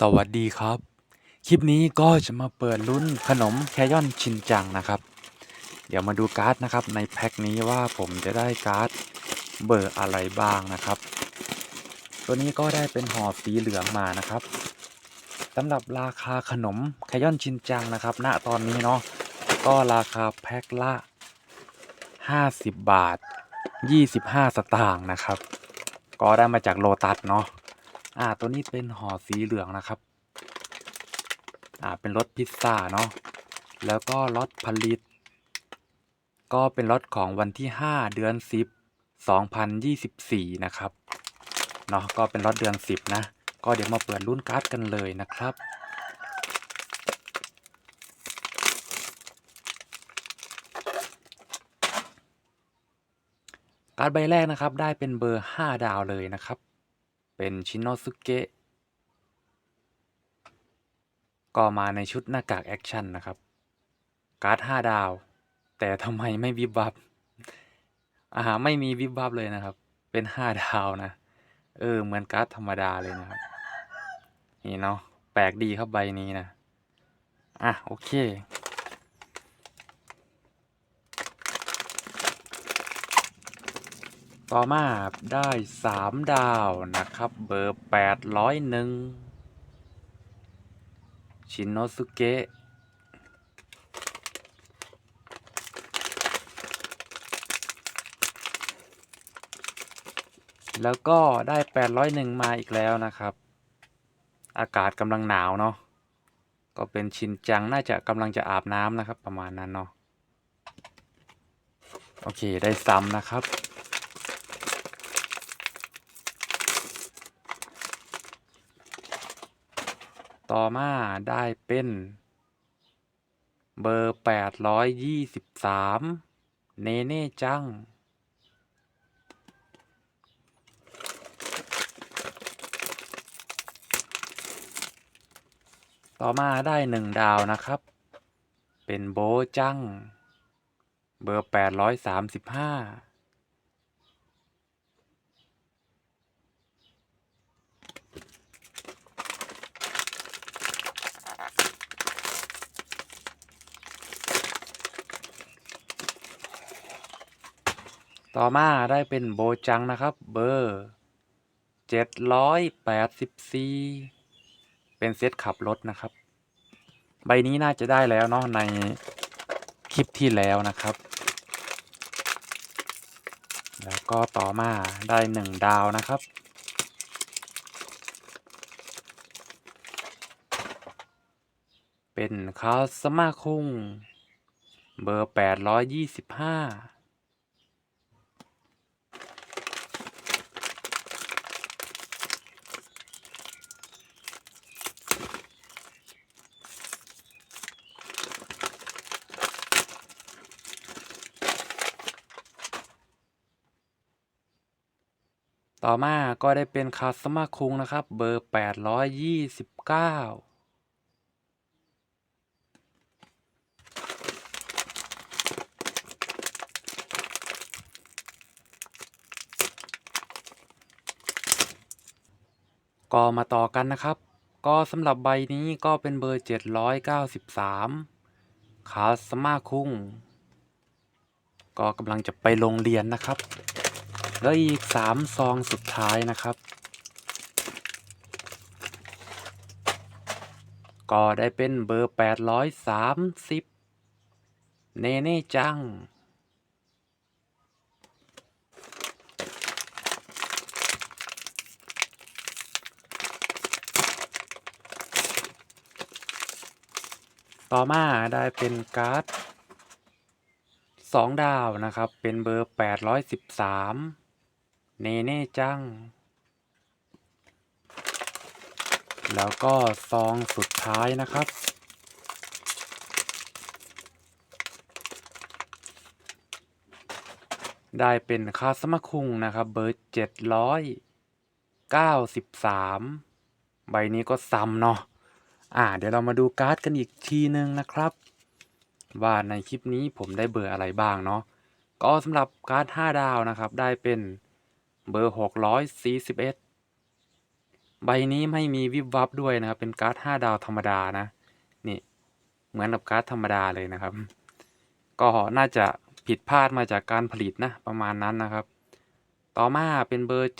สวัสดีครับ คลิปนี้ก็จะมาเปิดลุ้นขนมแคยอนชินจังนะครับ เดี๋ยวมาดูการ์ดนะครับ ในแพ็คนี้ว่าผมจะได้การ์ดเบอร์อะไรบ้างนะครับ ตัวนี้ก็ได้เป็นห่อสีเหลืองมานะครับสำหรับราคาขนมแคยอนชินจังนะครับ ณตอนนี้เนาะก็ราคาแพ็คละ 50 บาท 25 สตางค์นะครับ ก็ได้มาจากโลตัสเนาะ อ่า ตัวนี้เป็นห่อสีเหลืองนะครับ อ่า เป็นรสพิซซ่าเนาะ แล้วก็รสผลิต ก็เป็นรถของวันที่ 5 เดือน 10 2024 นะครับ เนาะ ก็เป็นรถเดือน 10 นะ ก็เดี๋ยวมาเปิดรุ่นการ์ดกันเลยนะครับการ์ดใบแรกนะครับได้เป็นเบอร์ 5 ดาวเลยนะครับ เป็นชินโนสุเกะก็มาในชุดหน้ากากแอคชั่นนะครับ การ์ด 5 ดาว แต่ทำไมไม่วิบวับอาหาไม่มีวิบวับเลยนะครับ เป็น 5 ดาวนะ เออ เหมือนการ์ดธรรมดาเลยนะครับ นี่เนาะแปลกดีครับใบนี้นะ อะ โอเค ต่อมาได้3ดาวนะครับ เบอร์801ชินโนสุเกะแล้วก็ได้801มาอีกแล้วนะครับ อากาศกำลังหนาวเนาะก็เป็นชินจังน่าจะกำลังจะอาบน้ำนะครับ ประมาณนั้นเนาะโอเคได้ซ้ำนะครับ ต่อมาได้เป็น เบอร์ 823 เนเน่จัง ต่อมาได้หนึ่งดาวนะครับ เป็นโบจัง เบอร์ 835 ต่อมาได้เป็นโบจังนะครับ เบอร์เจ็ดร้อยแปดสิบสี่เป็นเซตขับรถนะครับ ใบนี้น่าจะได้แล้วเนาะในคลิปที่แล้วนะครับ แล้วก็ต่อมาได้หนึ่งดาวนะครับ เป็นคาสมาคุงเบอร์แปดร้อยยี่สิบห้า ต่อมาก็ได้เป็นคาสมาคุงนะครับ เบอร์ 829ก็มาต่อกันนะครับ ก็สำหรับใบนี้ก็เป็นเบอร์ 793คาสมาคุง ก็กำลังจะไปโรงเรียนนะครับ แล้วอีกสามซองสุดท้ายนะครับ ก็ได้เป็นเบอร์830เนเน่จัง ต่อมาได้เป็นการ์ด สองดาวนะครับ เป็นเบอร์ 813 เนเน่จัง แล้วก็ซองสุดท้ายนะครับได้เป็นคาสมาคุงนะครับเบอร์793ใบนี้ก็ซ้ำเนาะ อ่า เดี๋ยวเรามาดูการ์ดกันอีกทีนึงนะครับ ว่าในคลิปนี้ผมได้เบอร์อะไรบ้างเนาะก็สำหรับการ์ด 5 ดาวนะครับ ได้เป็นเบอร์ 641 ใบนี้ไม่มีวิบวับด้วยนะครับ เป็นการ์ด 5 ดาวธรรมดานะ นี่ เหมือนกับการ์ดธรรมดาเลยนะครับ ก็น่าจะผิดพลาดมาจากการผลิตนะ ประมาณนั้นนะครับ ต่อมาเป็นเบอร์ 793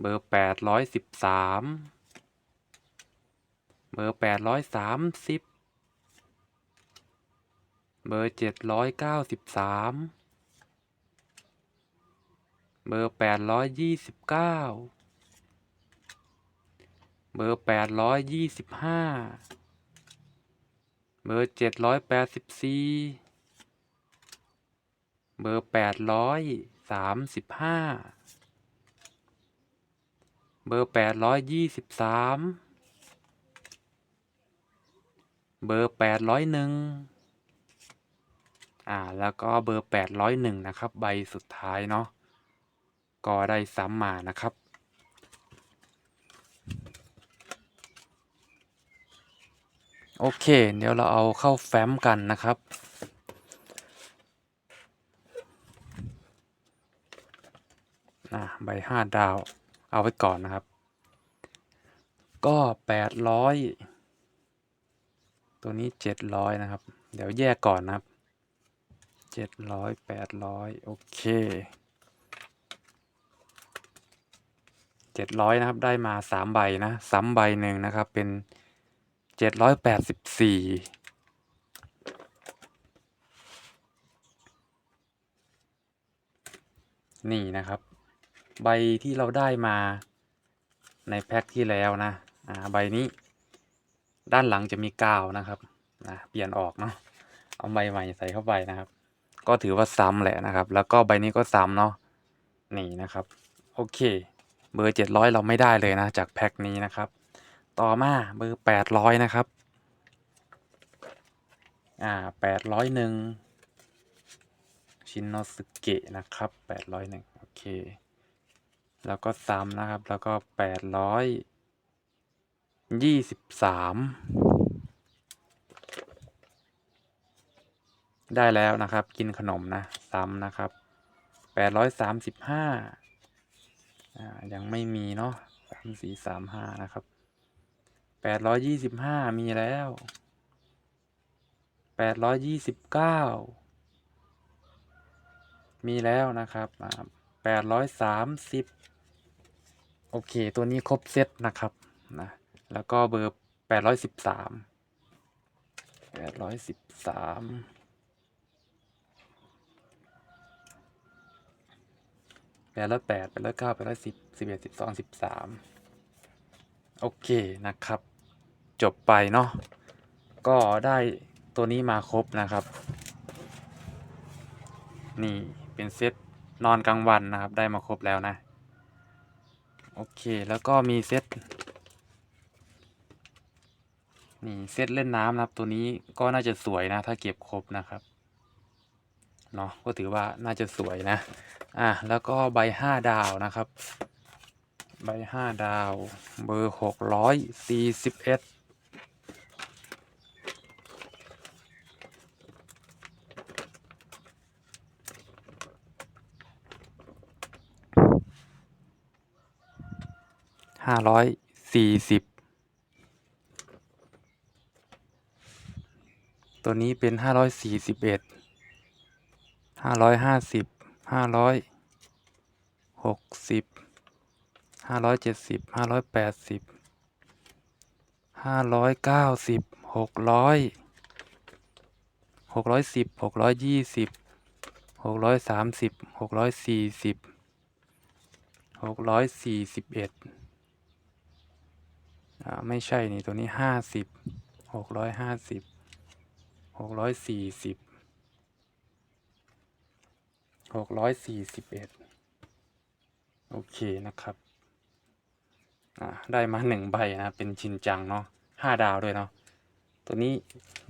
เบอร์ 813 เบอร์แปดร้อยสามสิบเบอร์เจ็ดร้อยเก้าสิบสามเบอร์แปดร้อยยี่สิบเก้าเบอร์แปดร้อยยี่สิบห้าเบอร์เจ็ดร้อยแปดสิบสี่เบอร์แปดร้อยสามสิบห้าเบอร์แปดร้อยยี่สิบสาม เบอร์แปดร้อยหนึ่งอ่าแล้วก็เบอร์แปดร้อยหนึ่งนะครับ ใบสุดท้ายเนาะก็ได้ซ้ำมานะครับ โอเค เดี๋ยวเราเอาเข้าแฟ้มกันนะครับอะใบห้าดาวเอาไว้ก่อนนะครับ ก็แปดร้อย ตัวนี้เจ็ดร้อยนะครับ เดี๋ยวแยกก่อนนะครับเจ็ดร้อยแปดร้อยโอเคเจ็ดร้อยนะครับ ได้มาสามใบนะซ้ำใบหนึ่งนะครับ เป็นเจ็ดร้อยแปดสิบสี่นี่นะครับ ใบที่เราได้มาในแพ็คที่แล้วนะ อ่า ใบนี้ ด้านหลังจะมีกาวนะครับนะเปลี่ยนออกเนาะเอาใบใหม่ใส่เข้าไปนะครับ ก็ถือว่าซ้ำแหละนะครับ แล้วก็ใบนี้ก็ซ้ำเนาะนี่นะครับ โอเค เบอร์เจ็ดร้อยเราไม่ได้เลยนะจากแพ็คนี้นะครับ ต่อมาเบอร์แปดร้อยนะครับอ่าแปดร้อยหนึ่งชินโนสึเกะนะครับแปดร้อยหนึ่งโอเค แล้วก็ซ้ำนะครับแล้วก็แปดร้อย ยี่สิบสามได้แล้วนะครับ กินขนมนะ ซ้ำนะครับแปดร้อยสามสิบห้ายังไม่มีเนาะสามสี่สามห้านะครับแปดร้อยยี่สิบห้ามีแล้วแปดร้อยยี่สิบเก้ามีแล้วนะครับแปดร้อยสามสิบโอเค ตัวนี้ครบเซตนะครับนะ แล้วก็เบอร์แปดร้อยสิบสามแปดร้อยสิบสามแปดร้อยแปดแปดร้อยเก้าแปดร้อยสิบสิบเอ็ดสิบสองสิบสามโอเคนะครับ จบไปเนาะก็ได้ตัวนี้มาครบนะครับ นี่เป็นเซตนอนกลางวันนะครับ ได้มาครบแล้วนะ โอเคแล้วก็มีเซต นี่เซตเล่นน้ำนะครับ ตัวนี้ก็น่าจะสวยนะ ถ้าเก็บครบนะครับเนาะก็ถือว่าน่าจะสวยนะ อะแล้วก็ใบห้าดาวนะครับ ใบห้าดาว เบอร์หกร้อยสี่สิบเอ็ดห้าร้อยสี่สิบ ตัวนี้เป็นห้าร้อยสี่สิบเอ็ดห้าร้อยห้าสิบห้าร้อยหกสิบห้าร้อยเจ็ดสิบห้าร้อยแปดสิบห้าร้อยเก้าสิบหกร้อยหกร้อยสิบหกร้อยยี่สิบหกร้อยสามสิบหกร้อยสี่สิบหกร้อยสี่สิบเอ็ดอ่าไม่ใช่นี่ตัวนี้ห้าสิบหกร้อยห้าสิบ หกร้อยสี่สิบหกร้อยสี่สิบเอ็ดโอเคนะครับ อ่า ได้มาหนึ่งใบนะ เป็นชินจังเนาะห้าดาวด้วยเนาะ ตัวนี้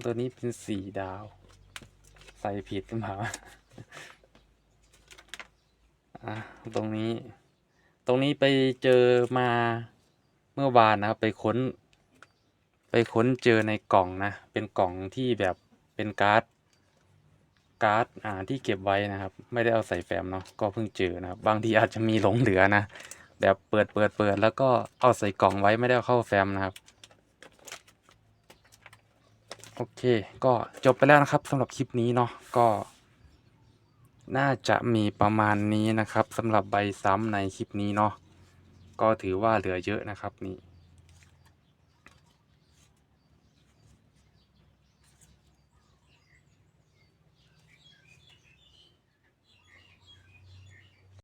ตัวนี้เป็นสี่ดาว ใส่ผิดหรือเปล่าอะตรงนี้ ตรงนี้ไปเจอมาเมื่อวานนะครับ ไปค้น ไปค้นเจอในกล่องนะ เป็นกล่องที่แบบ เป็นการ์ดการ์ดอ่าที่เก็บไว้นะครับ ไม่ได้เอาใส่แฟ้มเนาะก็เพิ่งเจอนะครับบางทีอาจจะมีหลงเหลือนะแบบเปิดเปิดเปิดแล้วก็เอาใส่กล่องไว้ไม่ได้เเข้าแฟ้มนะครับ โอเค ก็จบไปแล้วนะครับสำหรับคลิปนี้เนาะก็ น่าจะมีประมาณนี้นะครับสำหรับใบซ้ำในคลิปนี้เนาะก็ถือว่าเหลือเยอะนะครับนี่